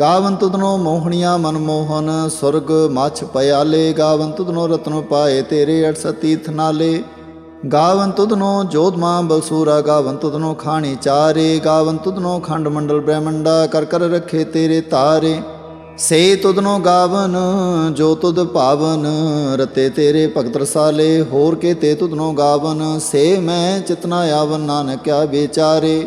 ਗਾਵਨ ਤੁਧਨੋ ਮੋਹਣੀਆਂ ਮਨਮੋਹਨ, ਸੁਰਗ ਮਛ ਪਿਆਲੇ ਗਾਵਨ ਤੁਧਨੋ ਰਤਨੋ ਪਾਏ ਤੇਰੇ 68 ਤੀਰਥ ਨਾਲੇ। ਗਾਵਨ ਤੁਧਨੋ ਜੋਧਮਾ ਬਲਸੂਰਾ ਗਾਵਨ ਤੁਧਨੋ ਖਾਣੀ ਚਾਰੇ ਗਾਵਨ ਤੁਧਨੋ ਖੰਡ ਮੰਡਲ ਬ੍ਰਹਮੰਡਾ, ਕਰ ਕਰ ਰੱਖੇ ਤੇਰੇ ਤਾਰੇ। ਸੇ ਤੁਧਨੋ ਗਾਵਨ, ਜੋ ਤੁਦ ਭਾਵਨ, ਰਤੇ ਤੇਰੇ ਭਗਤ ਰਸਾਲੇ, ਹੋਰ ਕੇ ਤੇ ਤੁਦਨੋ ਗਾਵਨ। ਸੇ ਮੈਂ ਚਿਤਨਾ ਆਵਨ, ਨਾਨਕਿਆ ਵਿਚਾਰੇ।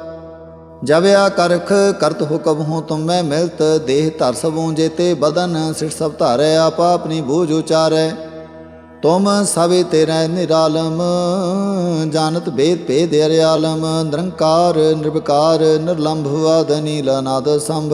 ਜਬਿਆ ਕਰਖ ਕਰਤ ਹੁਕਮ ਹੋ ਤੁਮ ਮੈਂ ਮਿਲਤ, ਦੇਹ ਧਰ ਸਭੂ ਜੇਤੇ ਬਦਨ, ਸਿਰ ਸਭ ਧਾਰੈ, ਆਪ ਆਪਣੀ ਬੂਝ ਉਚਾਰੈ। ਤੁਮ ਸਵੇ ਤੇਰਾ ਨਿਰਾਲਮ, ਜਾਣਤ ਭੇਦ ਭੇਦ ਅਰਿਆਲਮ, ਨਿਰੰਕਾਰ, ਨਿਰਵਕਾਰ, ਨਿਰਲੰਭ ਆਦ ਨੀਲ ਅਨਾਦ ਸੰਭ